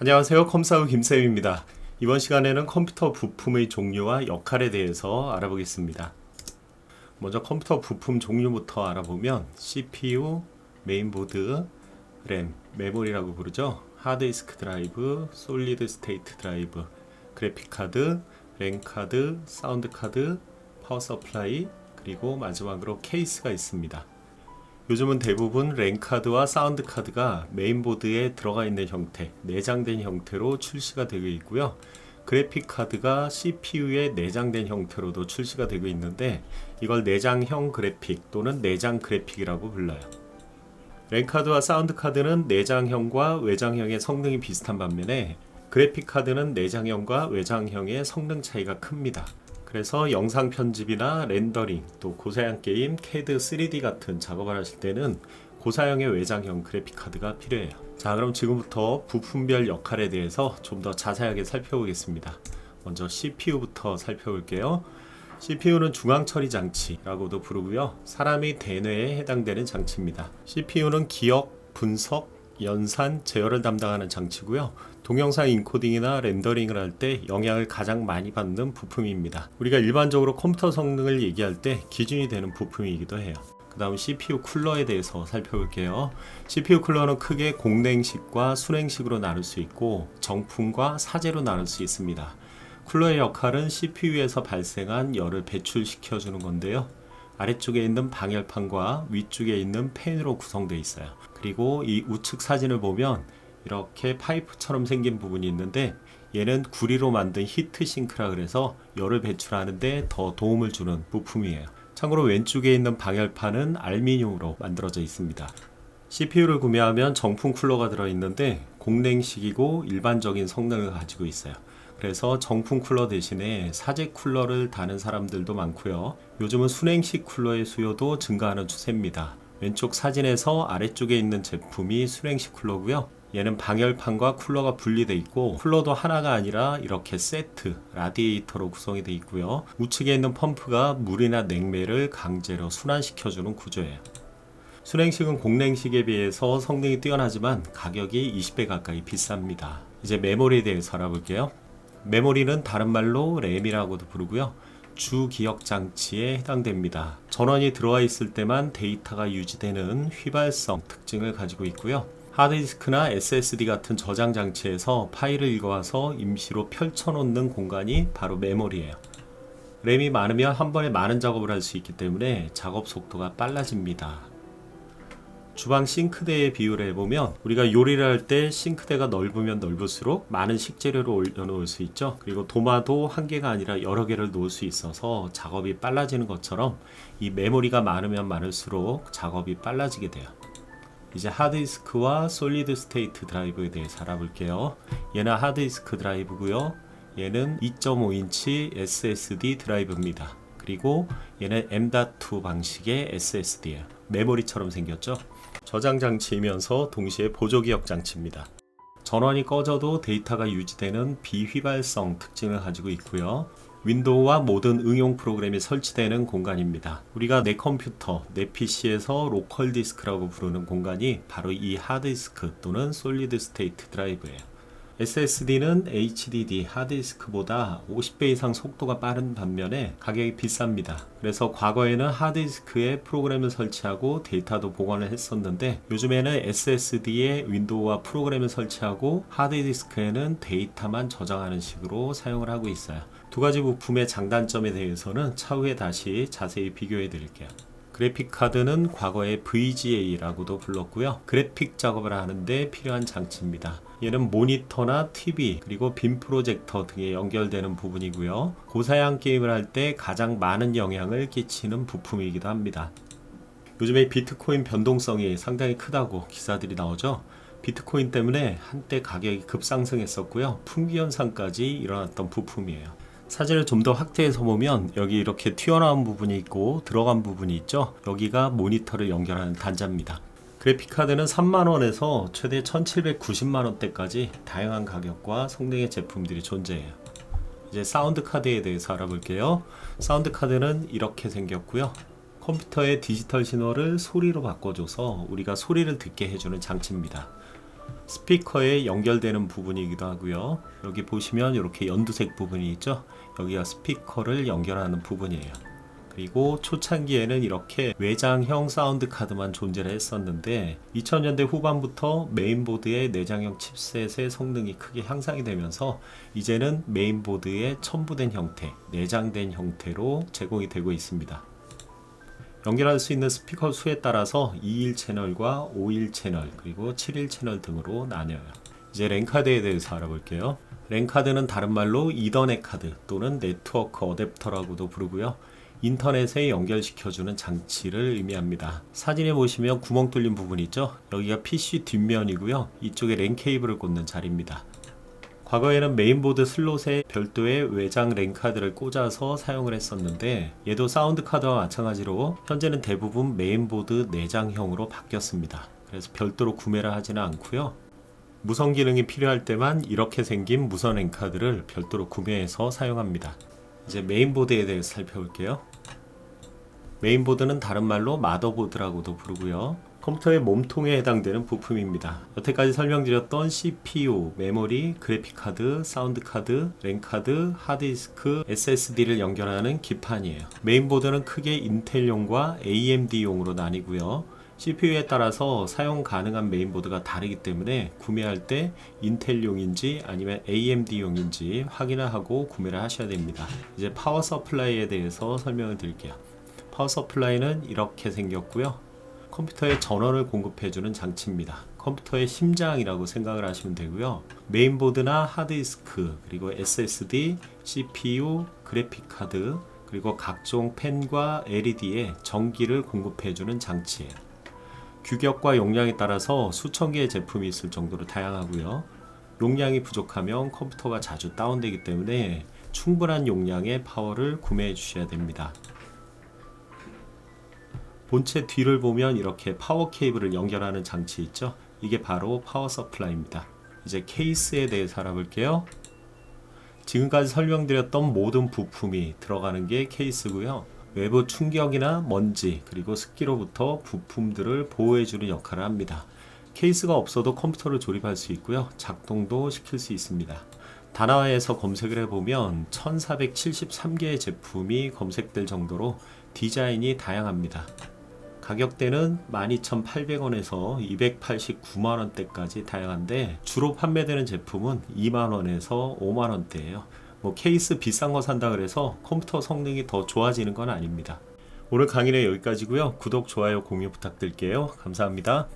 안녕하세요. 컴사우 김쌤입니다. 이번 시간에는 컴퓨터 부품의 종류와 역할에 대해서 알아보겠습니다. 먼저 컴퓨터 부품 종류부터 알아보면 CPU, 메인보드, 램, 메모리라고 부르죠. 하드디스크 드라이브, 솔리드 스테이트 드라이브, 그래픽 카드, 램 카드, 사운드 카드, 파워 서플라이, 그리고 마지막으로 케이스가 있습니다. 요즘은 대부분 랜카드와 사운드 카드가 메인보드에 들어가 있는 형태, 내장된 형태로 출시가 되고 있고요. 그래픽 카드가 CPU에 내장된 형태로도 출시가 되고 있는데 이걸 내장형 그래픽 또는 내장 그래픽이라고 불러요. 랜카드와 사운드 카드는 내장형과 외장형의 성능이 비슷한 반면에 그래픽 카드는 내장형과 외장형의 성능 차이가 큽니다. 그래서 영상 편집이나 렌더링, 또 고사양 게임, CAD 3D 같은 작업을 하실 때는 고사양의 외장형 그래픽 카드가 필요해요. 자, 그럼 지금부터 부품별 역할에 대해서 좀 더 자세하게 살펴보겠습니다. 먼저 CPU부터 살펴볼게요. CPU는 중앙 처리 장치라고도 부르고요. 사람의 대뇌에 해당되는 장치입니다. CPU는 기억, 분석, 연산, 제어를 담당하는 장치고요. 동영상 인코딩이나 렌더링을 할 때 영향을 가장 많이 받는 부품입니다. 우리가 일반적으로 컴퓨터 성능을 얘기할 때 기준이 되는 부품이기도 해요. 그 다음 CPU 쿨러에 대해서 살펴볼게요. CPU 쿨러는 크게 공냉식과 순행식으로 나눌 수 있고 정품과 사제로 나눌 수 있습니다. 쿨러의 역할은 CPU에서 발생한 열을 배출시켜 주는 건데요. 아래쪽에 있는 방열판과 위쪽에 있는 팬으로 구성되어 있어요. 그리고 이 우측 사진을 보면 이렇게 파이프처럼 생긴 부분이 있는데 얘는 구리로 만든 히트 싱크라 그래서 열을 배출하는데 더 도움을 주는 부품이에요. 참고로 왼쪽에 있는 방열판은 알미늄으로 만들어져 있습니다. CPU를 구매하면 정품 쿨러가 들어있는데 공냉식이고 일반적인 성능을 가지고 있어요. 그래서 정품 쿨러 대신에 사제 쿨러를 다는 사람들도 많고요. 요즘은 순행식 쿨러의 수요도 증가하는 추세입니다. 왼쪽 사진에서 아래쪽에 있는 제품이 순행식 쿨러고요. 얘는 방열판과 쿨러가 분리되어 있고 쿨러도 하나가 아니라 이렇게 세트 라디에이터로 구성이 되어 있고요. 우측에 있는 펌프가 물이나 냉매를 강제로 순환시켜주는 구조예요. 순행식은 공냉식에 비해서 성능이 뛰어나지만 가격이 20배 가까이 비쌉니다. 이제 메모리에 대해서 알아볼게요. 메모리는 다른 말로 램이라고도 부르고요. 주 기억 장치에 해당됩니다. 전원이 들어와 있을 때만 데이터가 유지되는 휘발성 특징을 가지고 있고요. 하드디스크나 SSD 같은 저장 장치에서 파일을 읽어와서 임시로 펼쳐놓는 공간이 바로 메모리예요. 램이 많으면 한 번에 많은 작업을 할 수 있기 때문에 작업 속도가 빨라집니다. 주방 싱크대의 비율을 해보면 우리가 요리를 할 때 싱크대가 넓으면 넓을수록 많은 식재료를 올려놓을 수 있죠. 그리고 도마도 한 개가 아니라 여러 개를 놓을 수 있어서 작업이 빨라지는 것처럼 이 메모리가 많으면 많을수록 작업이 빨라지게 돼요. 이제 하드디스크와 솔리드 스테이트 드라이브에 대해서 알아볼게요. 얘는 하드디스크 드라이브고요. 얘는 2.5인치 SSD 드라이브입니다. 그리고 얘는 M.2 방식의 SSD예요. 메모리처럼 생겼죠? 저장 장치이면서 동시에 보조 기억 장치입니다. 전원이 꺼져도 데이터가 유지되는 비휘발성 특징을 가지고 있고요. 윈도우와 모든 응용 프로그램이 설치되는 공간입니다. 우리가 내 컴퓨터, 내 PC에서 로컬 디스크라고 부르는 공간이 바로 이 하드디스크 또는 솔리드 스테이트 드라이브예요. SSD는 HDD 하드디스크보다 50배 이상 속도가 빠른 반면에 가격이 비쌉니다. 그래서 과거에는 하드디스크에 프로그램을 설치하고 데이터도 보관을 했었는데 요즘에는 SSD에 윈도우와 프로그램을 설치하고 하드디스크에는 데이터만 저장하는 식으로 사용을 하고 있어요. 두 가지 부품의 장단점에 대해서는 차후에 다시 자세히 비교해 드릴게요. 그래픽 카드는 과거에 VGA라고도 불렀고요. 그래픽 작업을 하는데 필요한 장치입니다. 얘는 모니터나 TV 그리고 빔 프로젝터 등에 연결되는 부분이고요. 고사양 게임을 할 때 가장 많은 영향을 끼치는 부품이기도 합니다. 요즘에 비트코인 변동성이 상당히 크다고 기사들이 나오죠. 비트코인 때문에 한때 가격이 급상승했었고요. 풍기 현상까지 일어났던 부품이에요. 사진을 좀 더 확대해서 보면 여기 이렇게 튀어나온 부분이 있고 들어간 부분이 있죠. 여기가 모니터를 연결하는 단자입니다. 그래픽 카드는 3만원에서 최대 1790만원대까지 다양한 가격과 성능의 제품들이 존재해요. 이제 사운드 카드에 대해서 알아볼게요. 사운드 카드는 이렇게 생겼고요. 컴퓨터의 디지털 신호를 소리로 바꿔줘서 우리가 소리를 듣게 해주는 장치입니다. 스피커에 연결되는 부분이기도 하고요. 여기 보시면 이렇게 연두색 부분이 있죠. 여기가 스피커를 연결하는 부분이에요. 그리고 초창기에는 이렇게 외장형 사운드 카드만 존재를 했었는데 2000년대 후반부터 메인보드의 내장형 칩셋의 성능이 크게 향상이 되면서 이제는 메인보드에 첨부된 형태, 내장된 형태로 제공이 되고 있습니다. 연결할 수 있는 스피커 수에 따라서 2일 채널과 5일 채널 그리고 7일 채널 등으로 나뉘어요. 이제 랜카드에 대해서 알아볼게요. 랜카드는 다른 말로 이더넷 카드 또는 네트워크 어댑터라고도 부르고요. 인터넷에 연결시켜주는 장치를 의미합니다. 사진에 보시면 구멍 뚫린 부분 있죠? 여기가 PC 뒷면이고요. 이쪽에 랜 케이블을 꽂는 자리입니다. 과거에는 메인보드 슬롯에 별도의 외장 랜 카드를 꽂아서 사용을 했었는데 얘도 사운드 카드와 마찬가지로 현재는 대부분 메인보드 내장형으로 바뀌었습니다. 그래서 별도로 구매를 하지는 않고요. 무선 기능이 필요할 때만 이렇게 생긴 무선 랜 카드를 별도로 구매해서 사용합니다. 이제 메인보드에 대해서 살펴볼게요. 메인보드는 다른 말로 마더보드라고도 부르고요. 컴퓨터의 몸통에 해당되는 부품입니다. 여태까지 설명드렸던 CPU, 메모리, 그래픽카드, 사운드카드, 랜카드, 하드디스크, SSD를 연결하는 기판이에요. 메인보드는 크게 인텔용과 AMD용으로 나뉘고요. CPU에 따라서 사용 가능한 메인보드가 다르기 때문에 구매할 때 인텔용인지 아니면 AMD용인지 확인을 하고 구매를 하셔야 됩니다. 이제 파워 서플라이에 대해서 설명을 드릴게요. 파워 서플라이는 이렇게 생겼고요. 컴퓨터에 전원을 공급해주는 장치입니다. 컴퓨터의 심장이라고 생각을 하시면 되고요. 메인보드나 하드디스크, 그리고 SSD, CPU, 그래픽카드, 그리고 각종 펜과 LED에 전기를 공급해주는 장치예요. 규격과 용량에 따라서 수천 개의 제품이 있을 정도로 다양하고요. 용량이 부족하면 컴퓨터가 자주 다운되기 때문에 충분한 용량의 파워를 구매해 주셔야 됩니다. 본체 뒤를 보면 이렇게 파워 케이블을 연결하는 장치 있죠? 이게 바로 파워 서플라이입니다. 이제 케이스에 대해서 알아볼게요. 지금까지 설명드렸던 모든 부품이 들어가는 게 케이스고요. 외부 충격이나 먼지 그리고 습기로부터 부품들을 보호해주는 역할을 합니다. 케이스가 없어도 컴퓨터를 조립할 수 있고요. 작동도 시킬 수 있습니다. 다나와에서 검색을 해보면 1473개의 제품이 검색될 정도로 디자인이 다양합니다. 가격대는 12,800원에서 289만원대까지 다양한데 주로 판매되는 제품은 2만원에서 5만원대예요. 뭐 케이스 비싼 거 산다 그래서 컴퓨터 성능이 더 좋아지는 건 아닙니다. 오늘 강의는 여기까지고요. 구독, 좋아요, 공유 부탁드릴게요. 감사합니다.